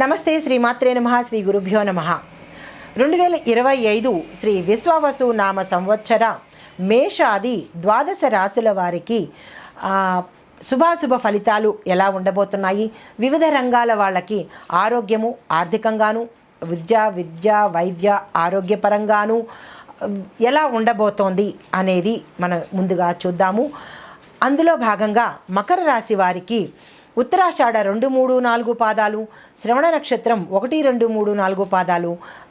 నమస్తే శ్రీమాత్రే నమ శ్రీ గురుభ్యో నమ. రెండు వేల ఇరవై ఐదు శ్రీ విశ్వవసు నామ సంవత్సర మేషాది ద్వాదశ రాశుల వారికి శుభాశుభ ఫలితాలు ఎలా ఉండబోతున్నాయి? వివిధ రంగాల వాళ్ళకి ఆరోగ్యము ఆర్థికంగాను విద్య విద్య వైద్య ఆరోగ్యపరంగాను ఎలా ఉండబోతోంది అనేది మనం ముందుగా చూద్దాము. అందులో భాగంగా మకర రాశి వారికి ఉత్తరాషాఢ రెండు మూడు నాలుగు పాదాలు శ్రవణ నక్షత్రం ఒకటి రెండు మూడు నాలుగు పాదాలు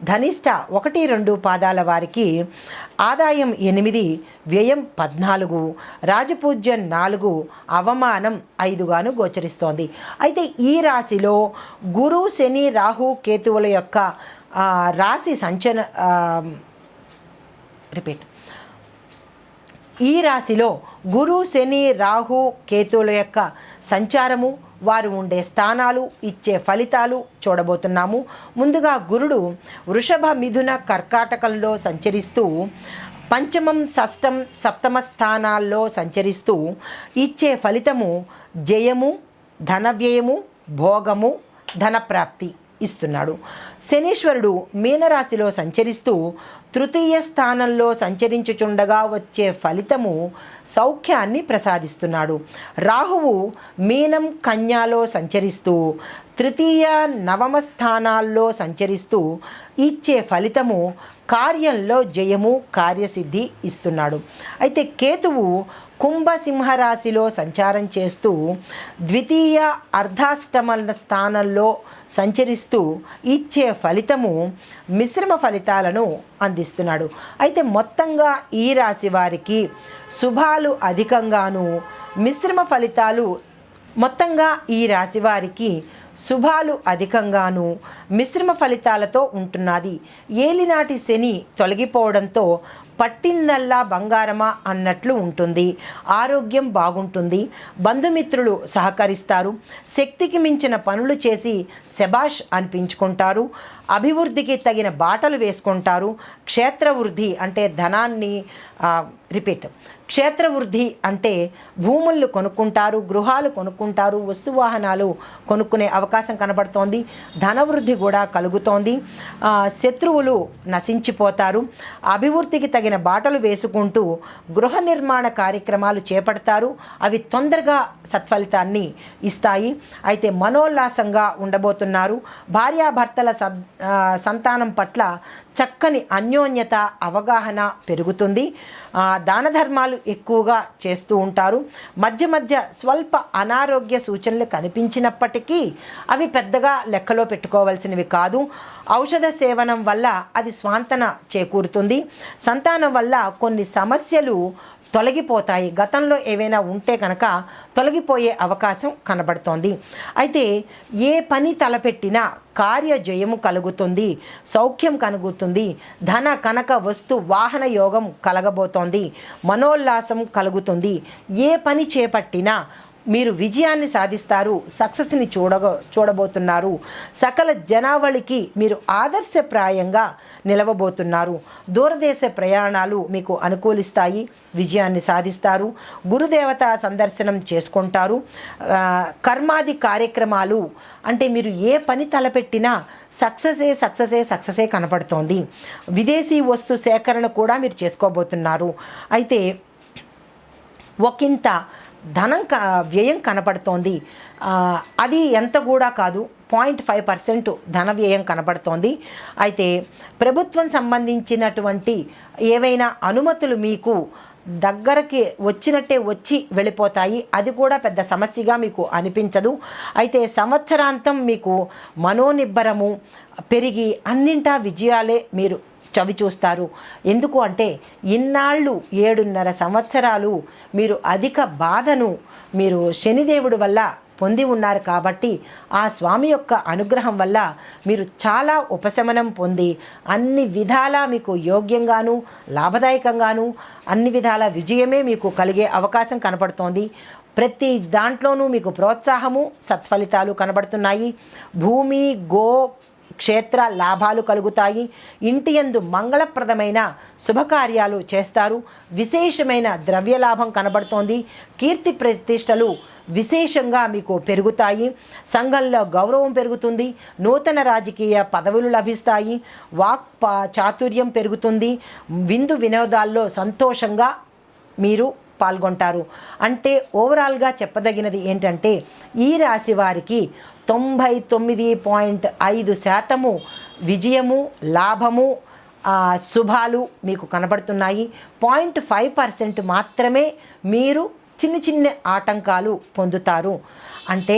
ధనిష్ట ఒకటి రెండు పాదాల వారికి ఆదాయం ఎనిమిది వ్యయం పద్నాలుగు రాజపూజ్యం నాలుగు అవమానం ఐదుగాను గోచరిస్తోంది. అయితే ఈ రాశిలో గురు శని రాహు కేతువుల యొక్క రాశి సంచన రిపీట్. ఈ రాశిలో గురు శని రాహు కేతువుల యొక్క సంచారము వారు ఉండే స్థానాలు ఇచ్చే ఫలితాలు చూడబోతున్నాము. ముందుగా గురుడు వృషభ మిథున కర్కాటకంలో సంచరిస్తూ పంచమం షష్టం సప్తమ స్థానాల్లో సంచరిస్తూ ఇచ్చే ఫలితము జయము ధన వ్యయము భోగము ధనప్రాప్తి. ఇస్తున్నాడు. శనీశ్వరుడు మీనరాశిలో సంచరిస్తూ తృతీయ స్థానంలో సంచరించుచుండగా వచ్చే ఫలితము సౌఖ్యాన్ని ప్రసాదిస్తున్నాడు. రాహువు మీనం కన్యాలో సంచరిస్తూ తృతీయ నవమ స్థానాల్లో సంచరిస్తూ ఇచ్చే ఫలితము కార్యంలో జయము కార్యసిద్ధి ఇస్తున్నాడు. అయితే కేతువు కుంభసింహరాశిలో సంచారం చేస్తూ ద్వితీయ అర్ధాష్టమ స్థానంలో సంచరిస్తూ ఇచ్చే ఫలితము మిశ్రమ ఫలితాలను అందిస్తున్నాడు. అయితే మొత్తంగా ఈ రాశి వారికి శుభాలు అధికంగాను మిశ్రమ ఫలితాలు మొత్తంగా ఈ రాశి వారికి శుభాలు అధికంగాను మిశ్రమ ఫలితాలతో ఉంటున్నది. ఏలినాటి శని తొలగిపోవడంతో పట్టిందల్లా బంగారమా అన్నట్లు ఉంటుంది. ఆరోగ్యం బాగుంటుంది. బంధుమిత్రులు సహకరిస్తారు. శక్తికి మించిన పనులు చేసి శబాష్ అనిపించుకుంటారు. అభివృద్ధికి తగిన బాటలు వేసుకుంటారు. క్షేత్రవృద్ధి అంటే ధనాన్ని రిపీట్. క్షేత్రవృద్ధి అంటే భూములు కొనుక్కుంటారు గృహాలు కొనుక్కుంటారు వస్తువాహనాలు కొనుక్కునే అవకాశం కనబడుతోంది ధనవృద్ధి కూడా కలుగుతోంది. శత్రువులు నశించిపోతారు. అభివృద్ధికి తగిన బాటలు వేసుకుంటూ గృహ నిర్మాణ కార్యక్రమాలు చేపడతారు. అవి తొందరగా సత్ఫలితాన్ని ఇస్తాయి. అయితే మనోల్లాసంగా ఉండబోతున్నారు. భార్యాభర్తల సద్ సంతానం పట్ల చక్కని అన్యోన్యత అవగాహన పెరుగుతుంది. దాన ధర్మాలు ఎక్కువగా చేస్తూ ఉంటారు. మధ్య మధ్య స్వల్ప అనారోగ్య సూచనలు కనిపించినప్పటికీ అవి పెద్దగా లెక్కలో పెట్టుకోవాల్సినవి కాదు. ఔషధ సేవనం వల్ల అది స్వాంతన చేకూరుతుంది. సంతానం వల్ల కొన్ని సమస్యలు తొలగిపోతాయి. గతంలో ఏవైనా ఉంటే కనుక తొలగిపోయే అవకాశం కనబడుతోంది. అయితే ఏ పని తలపెట్టినా కార్యజయము కలుగుతుంది సౌఖ్యం కలుగుతుంది ధన కనక వస్తు వాహన యోగం కలగబోతోంది మనోల్లాసం కలుగుతుంది. ఏ పని చేపట్టినా మీరు విజయాన్ని సాధిస్తారు సక్సెస్ని చూడగ చూడబోతున్నారు. సకల జనావళికి మీరు ఆదర్శప్రాయంగా నిలవబోతున్నారు. దూరదేశ ప్రయాణాలు మీకు అనుకూలిస్తాయి విజయాన్ని సాధిస్తారు గురుదేవత సందర్శనం చేసుకుంటారు. కర్మాది కార్యక్రమాలు అంటే మీరు ఏ పని తలపెట్టినా సక్సెసే సక్సెసే సక్సెసే కనపడుతోంది. విదేశీ వస్తు సేకరణ కూడా మీరు చేసుకోబోతున్నారు. అయితే ఒకంత ధనం క వ్యయం కనపడుతోంది. అది ఎంత కూడా కాదు పాయింట్ ఫైవ్ పర్సెంట్ ధన వ్యయం కనపడుతోంది. అయితే ప్రభుత్వం సంబంధించినటువంటి ఏవైనా అనుమతులు మీకు దగ్గరకి వచ్చినట్టే వచ్చి వెళ్ళిపోతాయి అది కూడా పెద్ద సమస్యగా మీకు అనిపించదు. అయితే సంవత్సరాంతం మీకు మనోనిబ్బరము పెరిగి అన్నింటా విజయాలే మీరు చవి చూస్తారు. ఎందుకు అంటే ఇన్నాళ్ళు ఏడున్నర సంవత్సరాలు మీరు అధిక బాధను మీరు శనిదేవుడి వల్ల పొంది ఉన్నారు కాబట్టి ఆ స్వామి యొక్క అనుగ్రహం వల్ల మీరు చాలా ఉపశమనం పొంది అన్ని విధాలా మీకు యోగ్యంగాను లాభదాయకంగాను అన్ని విధాల విజయమే మీకు కలిగే అవకాశం కనపడుతోంది. ప్రతి దాంట్లోనూ మీకు ప్రోత్సాహము సత్ఫలితాలు కనబడుతున్నాయి. భూమి గో క్షేత్ర లాభాలు కలుగుతాయి. ఇంటి యందు మంగళప్రదమైన శుభకార్యాలు చేస్తారు. విశేషమైన ద్రవ్య లాభం కనబడుతోంది. కీర్తి ప్రతిష్టలు విశేషంగా మీకు పెరుగుతాయి. సంఘంలో గౌరవం పెరుగుతుంది. నూతన రాజకీయ పదవులు లభిస్తాయి. వాక్ చాతుర్యం పెరుగుతుంది. విందు వినోదాల్లో సంతోషంగా మీరు పాల్గొంటారు. అంటే ఓవరాల్గా చెప్పదగినది ఏంటంటే ఈ రాశి వారికి తొంభై తొమ్మిది పాయింట్ ఐదు శాతము విజయము లాభము శుభాలు మీకు కనబడుతున్నాయి. పాయింట్ ఫైవ్ పర్సెంట్ మాత్రమే మీరు చిన్న చిన్న ఆటంకాలు పొందుతారు. అంటే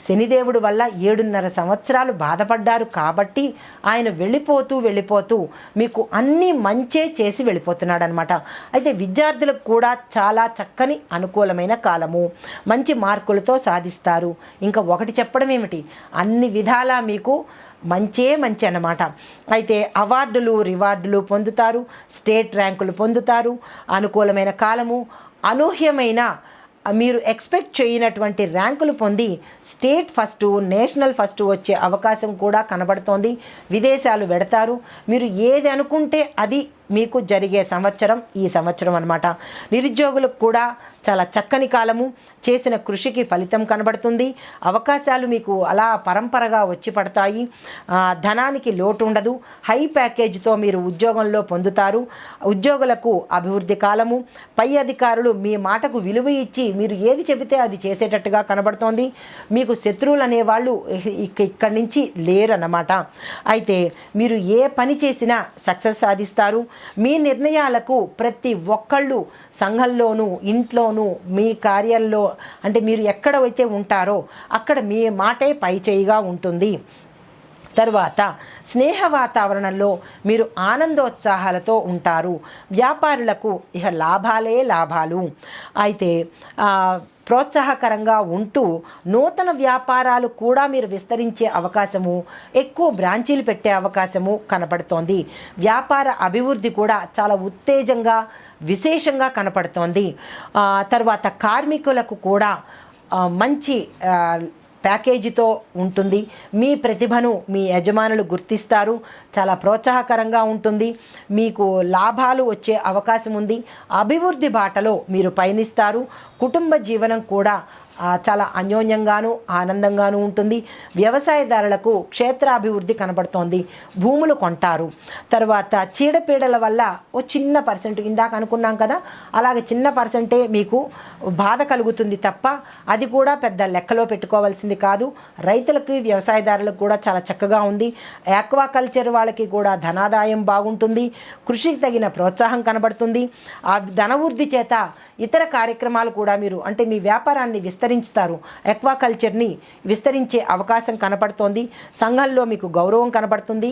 శనిదేవుడు వల్ల ఏడున్నర సంవత్సరాలు బాధపడ్డారు కాబట్టి ఆయన వెళ్ళిపోతూ వెళ్ళిపోతూ మీకు అన్నీ మంచే చేసి వెళ్ళిపోతున్నాడు అనమాట అయితే విద్యార్థులకు కూడా చాలా చక్కని అనుకూలమైన కాలము. మంచి మార్కులతో సాధిస్తారు. ఇంకా ఒకటి చెప్పడం ఏమిటి? అన్ని విధాలా మీకు మంచే మంచి అన్నమాట. అయితే అవార్డులు రివార్డులు పొందుతారు. స్టేట్ ర్యాంకులు పొందుతారు. అనుకూలమైన కాలము. అనూహ్యమైన మీరు ఎక్స్పెక్ట్ చేయనటువంటి ర్యాంకులు పొంది స్టేట్ ఫస్ట్ నేషనల్ ఫస్ట్ వచ్చే అవకాశం కూడా కనబడుతోంది. విదేశాలు వెడతారు. మీరు ఏది అనుకుంటే అది మీకు జరిగే సంవత్సరం ఈ సంవత్సరం అనమాట నిరుద్యోగులకు కూడా చాలా చక్కని కాలము. చేసిన కృషికి ఫలితం కనబడుతుంది. అవకాశాలు మీకు అలా పరంపరగా వచ్చి పడతాయి. ధనానికి లోటు ఉండదు. హై ప్యాకేజీతో మీరు ఉద్యోగంలో పొందుతారు. ఉద్యోగులకు అభివృద్ధి కాలము. పై అధికారులు మీ మాటకు విలువ ఇచ్చి మీరు ఏది చెబితే అది చేసేటట్టుగా కనబడుతోంది. మీకు శత్రువులు అనేవాళ్ళు ఇక్కడి నుంచి లేరన్నమాట. అయితే మీరు ఏ పని చేసినా సక్సెస్ సాధిస్తారు. మీ నిర్ణయాలకు ప్రతి ఒక్కళ్ళు సంఘంలోనూ ఇంట్లోనూ మీ కార్యాల్లో అంటే మీరు ఎక్కడ అయితే ఉంటారో అక్కడ మీ మాటే పై చేయిగా ఉంటుంది. తర్వాత స్నేహ వాతావరణంలో మీరు ఆనందోత్సాహాలతో ఉంటారు. వ్యాపారులకు ఇక లాభాలే లాభాలు. అయితే ప్రోత్సాహకరంగా ఉంటూ నూతన వ్యాపారాలు కూడా మీరు విస్తరించే అవకాశము ఎక్కువ బ్రాంచీలు పెట్టే అవకాశము కనపడుతోంది వ్యాపార అభివృద్ధి కూడా చాలా ఉత్తేజంగా విశేషంగా కనపడుతోంది. తర్వాత కార్మికులకు కూడా మంచి ప్యాకేజీతో ఉంటుంది. మీ ప్రతిభను మీ యజమానులు గుర్తిస్తారు. చాలా ప్రోత్సాహకరంగా ఉంటుంది. మీకు లాభాలు వచ్చే అవకాశం ఉంది. అభివృద్ధి బాటలో మీరు పయనిస్తారు. కుటుంబ జీవనం కూడా చాలా అన్యోన్యంగాను ఆనందంగాను ఉంటుంది. వ్యవసాయదారులకు క్షేత్రాభివృద్ధి కనబడుతోంది. భూములు కొంటారు. తర్వాత చీడపీడల వల్ల ఓ చిన్న పర్సెంట్ ఇందాక అనుకున్నాం కదా అలాగే చిన్న పర్సెంటే మీకు బాధ కలుగుతుంది తప్ప అది కూడా పెద్ద లెక్కలో పెట్టుకోవాల్సింది కాదు. రైతులకి వ్యవసాయదారులకు కూడా చాలా చక్కగా ఉంది. ఆక్వాకల్చర్ వాళ్ళకి కూడా ధనాదాయం బాగుంటుంది. కృషికి తగిన ప్రోత్సాహం కనబడుతుంది. ఆ ధనవృద్ధి చేత ఇతర కార్యక్రమాలు కూడా మీరు అంటే మీ వ్యాపారాన్ని విస్తరించుతారు. ఎక్వాకల్చర్ని విస్తరించే అవకాశం కనపడుతోంది. సంఘంలో మీకు గౌరవం కనబడుతుంది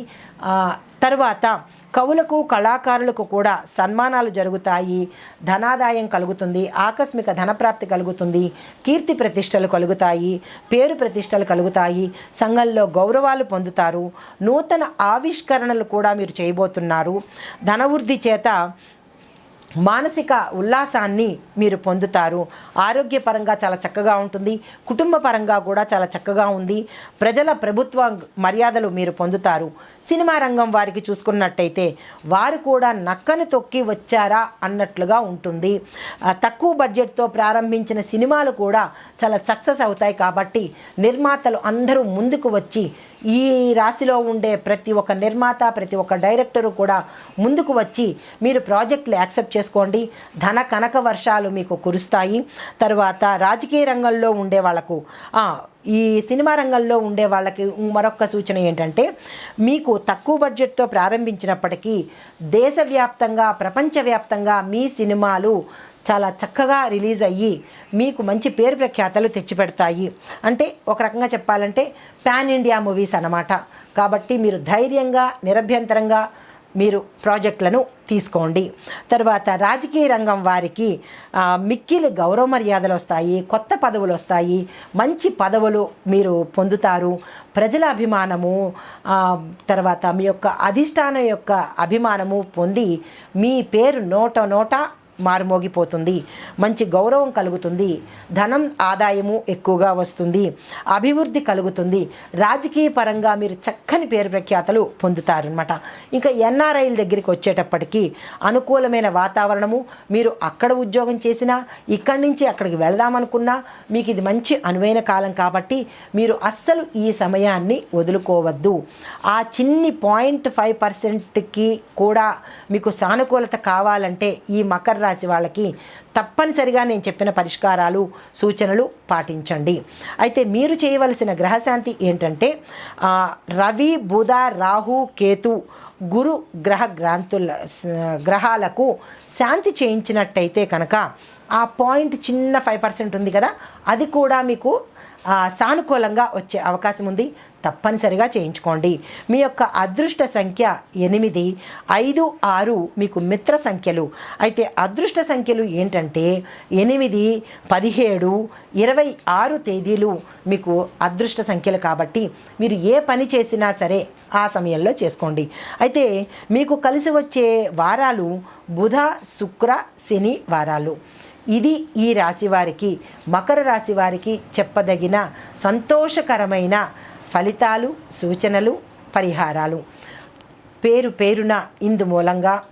తర్వాత కవులకు కళాకారులకు కూడా సన్మానాలు జరుగుతాయి. ధనాదాయం కలుగుతుంది. ఆకస్మిక ధనప్రాప్తి కలుగుతుంది. కీర్తి ప్రతిష్టలు కలుగుతాయి. పేరు ప్రతిష్టలు కలుగుతాయి. సంఘంలో గౌరవాలు పొందుతారు. నూతన ఆవిష్కరణలు కూడా మీరు చేయబోతున్నారు. ధనవృద్ధి చేత మానసిక ఉల్లాసాన్ని మీరు పొందుతారు. ఆరోగ్యపరంగా చాలా చక్కగా ఉంటుంది. కుటుంబ పరంగా కూడా చాలా చక్కగా ఉంది. ప్రజల ప్రభుత్వ మర్యాదలు మీరు పొందుతారు. సినిమా రంగం వారికి చూసుకున్నట్టయితే వారు కూడా నక్కను తొక్కి వచ్చారా అన్నట్లుగా ఉంటుంది. తక్కువ బడ్జెట్తో ప్రారంభించిన సినిమాలు కూడా చాలా సక్సెస్ అవుతాయి కాబట్టి నిర్మాతలు అందరూ ముందుకు వచ్చి ఈ రాశిలో ఉండే ప్రతి ఒక్క నిర్మాత ప్రతి ఒక్క డైరెక్టరు కూడా ముందుకు వచ్చి మీరు ప్రాజెక్టులు యాక్సెప్ట్ చేసుకోండి. ధన కనక వర్షాలు మీకు కురుస్తాయి. తర్వాత రాజకీయ రంగంలో ఉండే వాళ్ళకు ఈ సినిమా రంగంలో ఉండే వాళ్ళకి మరొక సూచన ఏంటంటే మీకు తక్కువ బడ్జెట్తో ప్రారంభించినప్పటికీ దేశవ్యాప్తంగా ప్రపంచవ్యాప్తంగా మీ సినిమాలు చాలా చక్కగా రిలీజ్ అయ్యి మీకు మంచి పేరు ప్రఖ్యాతలు తెచ్చిపెడతాయి. అంటే ఒక రకంగా చెప్పాలంటే పాన్ ఇండియా మూవీస్ అన్నమాట. కాబట్టి మీరు ధైర్యంగా నిరభ్యంతరంగా మీరు ప్రాజెక్టులను తీసుకోండి. తర్వాత రాజకీయ రంగం వారికి మిక్కిలి గౌరవ మర్యాదలు వస్తాయి కొత్త పదవులు వస్తాయి మంచి పదవులు మీరు పొందుతారు. ప్రజల అభిమానము తర్వాత మీ యొక్క అధిష్టానం యొక్క అభిమానము పొంది మీ పేరు నోట నోట మారుమోగిపోతుంది. మంచి గౌరవం కలుగుతుంది. ధనం ఆదాయము ఎక్కువగా వస్తుంది. అభివృద్ధి కలుగుతుంది. రాజకీయ పరంగా మీరు చక్కని పేరు ప్రఖ్యాతలు పొందుతారనమాట ఇంకా ఎన్ఆర్ఐల దగ్గరికి వచ్చేటప్పటికీ అనుకూలమైన వాతావరణము మీరు అక్కడ ఉద్యోగం చేసినా ఇక్కడి నుంచి అక్కడికి వెళదామనుకున్నా మీకు ఇది మంచి అనువైన కాలం కాబట్టి మీరు అస్సలు ఈ సమయాన్ని వదులుకోవద్దు. ఆ చిన్ని పాయింట్ ఫైవ్ పర్సెంట్కి కూడా మీకు సానుకూలత కావాలంటే ఈ మకర రాశి వాళ్ళకి తప్పనిసరిగా నేను చెప్పిన పరిష్కారాలు సూచనలు పాటించండి. అయితే మీరు చేయవలసిన గ్రహశాంతి ఏంటంటే రవి బుధ రాహు కేతు గురు గ్రహ గ్రాంతుల గ్రహాలకు శాంతి చేయించినట్టయితే కనుక ఆ పాయింట్ చిన్న ఫైవ్ పర్సెంట్ ఉంది కదా అది కూడా మీకు సానుకూలంగా వచ్చే అవకాశం ఉంది. తప్పనిసరిగా చేయించుకోండి. మీ యొక్క అదృష్ట సంఖ్య ఎనిమిది ఐదు ఆరు మీకు మిత్ర సంఖ్యలు. అయితే అదృష్ట సంఖ్యలు ఏంటంటే ఎనిమిది పదిహేడు ఇరవై ఆరు తేదీలు మీకు అదృష్ట సంఖ్యలు కాబట్టి మీరు ఏ పని చేసినా సరే ఆ సమయంలో చేసుకోండి. అయితే మీకు కలిసి వచ్చే వారాలు బుధ శుక్ర శని వారాలు. ఇది ఈ రాశి వారికి మకర రాశి వారికి చెప్పదగిన సంతోషకరమైన ఫలితాలు సూచనలు పరిహారాలు. పేరు పేరున ఇందు మూలంగా